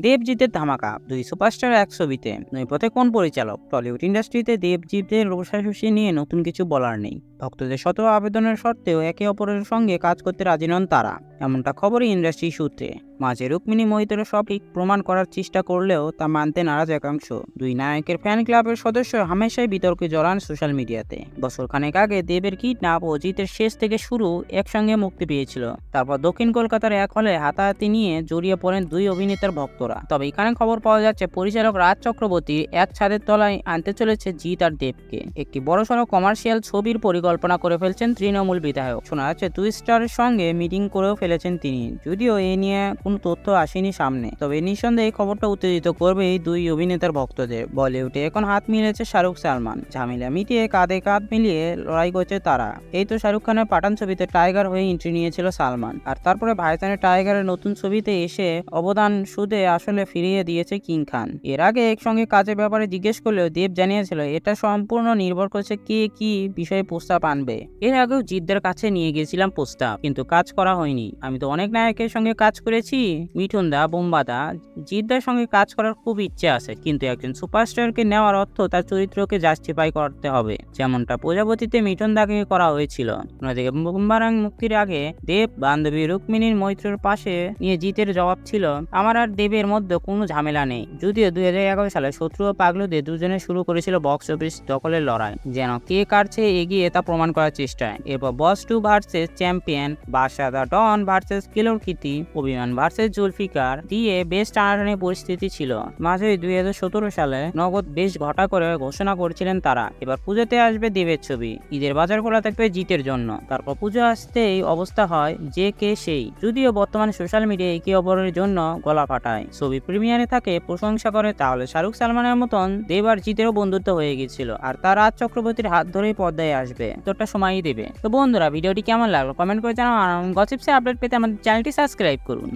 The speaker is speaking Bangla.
দেবজিতের ধামাকা, দুই সুপারস্টার এক ছবিতে নৈপথে কোন পরিচালক? টলিউড ইন্ডাস্ট্রিতে দেবজিতের রোষাশুষি নিয়ে নতুন কিছু বলার নেই। ভক্তদের শত আবেদনের সত্ত্বেও একে অপরের সঙ্গে কাজ করতে রাজি নন তারা। এমনটা খবরই ইন্ডাস্ট্রি সূত্রে। মাঝে রুক্মিণী মোহিতের সঠিক প্রমাণ করার চেষ্টা করলেও তা মানতে নারাজ একাংশ। দুই নায়কের ফ্যান ক্লাবের সদস্য হামেশাই বিতর্কে জড়ান সোশ্যাল মিডিয়াতে। বছর খানেক আগে দেবের কিডন্যাপ ও জিতের শেষ থেকে শুরু একসঙ্গে মুক্তি পেয়েছিল। তারপর দক্ষিণ কলকাতার এক হলে হাতাহাতি নিয়ে জড়িয়ে পড়েন দুই অভিনেতার ভক্তরা। তবে এখানে খবর পাওয়া যাচ্ছে পরিচালক রাজ চক্রবর্তী এক ছাদের তলায় আনতে চলেছে জিৎ আর দেবকে। একটি বড়সড় কমার্শিয়াল ছবির পরিকল্পনা করে ফেলছেন তৃণমূল বিধায়ক। শোনা যাচ্ছে দুই স্টারের সঙ্গে মিটিং করেও ফেলেছেন তিনি। যদিও এ নিয়ে কোনো তথ্য আসেনি সামনে, তবে নিঃসন্দেহে এই খবরটা উত্তেজিত করবে এই দুই অভিনেতার ভক্তদের। বলিউডে এখন হাত মিলেছে শাহরুখ সালমান। ঝামেলা মিটিয়ে কাঁধে কাঁধ মিলিয়ে লড়াই করছে তারা। এই তো শাহরুখ খানের পাঠান ছবিতে টাইগার হয়ে এন্ট্রি নিয়েছিল সালমান। আর তারপরে ভাইজানের টাইগারের নতুন ছবিতে এসে অবদান সুদে আসলে ফিরিয়ে দিয়েছে কিং খান। এর আগে একসঙ্গে কাজের ব্যাপারে জিজ্ঞেস করলেও দেব জানিয়েছিল, এটা সম্পূর্ণ নির্ভর করছে কে কি বিষয়ে প্রস্তাব আনবে। এর আগেও জিদ্দের কাছে নিয়ে গেছিলাম প্রস্তাব কিন্তু কাজ করা হয়নি। আমি তো অনেক নায়কের সঙ্গে কাজ করেছি মিঠুন দা বোম্বাদা জিদ্দার সঙ্গে কাজ করার খুব ইচ্ছে আছে, কিন্তু একজন সুপারস্টারকে নেওয়ার অর্থ তার চরিত্রকে জাস্টিফাই করতে হবে, যেমনটা প্রজাপতিতে মিঠুন দাকে করা হয়েছিল। অন্যদিকে বুম্বারাং মুক্তির আগে দেব বান্ধবী রুক্মিণীর মৈত্রের পাশে নিয়ে জিতের জবাব ছিল, আমার আর দেবের মধ্যে কোনো ঝামেলা নেই। যদিও দুই হাজার এগারো সালে শত্রু ও পাগলুদে দুজনে শুরু করেছিল বক্স অফিস দখলের লড়াই, যেন কে কার চেয়ে এগিয়ে তা প্রমাণ করার চেষ্টায় এরপর Boss two versus Champion Badshah the Don versus Kelor Kirti Abhimaan versus Zulfiqar দিয়ে বেশ টানাটানি পরিস্থিতি ছিল। মাঝে দুই হাজার সতেরো সালে নগদ বেশ ঘটা করে ঘোষণা করেছিলেন তারা। এবার পুজোতে আসবে দেবের ছবি। ঈদের বাজার খোলা থাকবে জিতের জন্য। তারপর পুজো আসতেই অবস্থা হয় যে কে সেই। যদিও বর্তমানে সোশ্যাল মিডিয়ায় একে অপরের জন্য গলা ফাটায়। ছবি প্রিমিয়ারে থাকে, প্রশংসা করে, তাহলে শাহরুখ সালমানের মতন দেব আর জিতেরও বন্ধুত্ব হয়ে গিয়েছিল আর তার রাজ চক্রবর্তীর হাত ধরেই পর্দায় আসবে। তোরটা সময়ই দেবে। তো বন্ধুরা, ভিডিওটি কেমন লাগল? কমেন্ট করে জানাও। আর গসিপসে আপডেট পেতে আমাদের চ্যানেলটি সাবস্ক্রাইব করুন।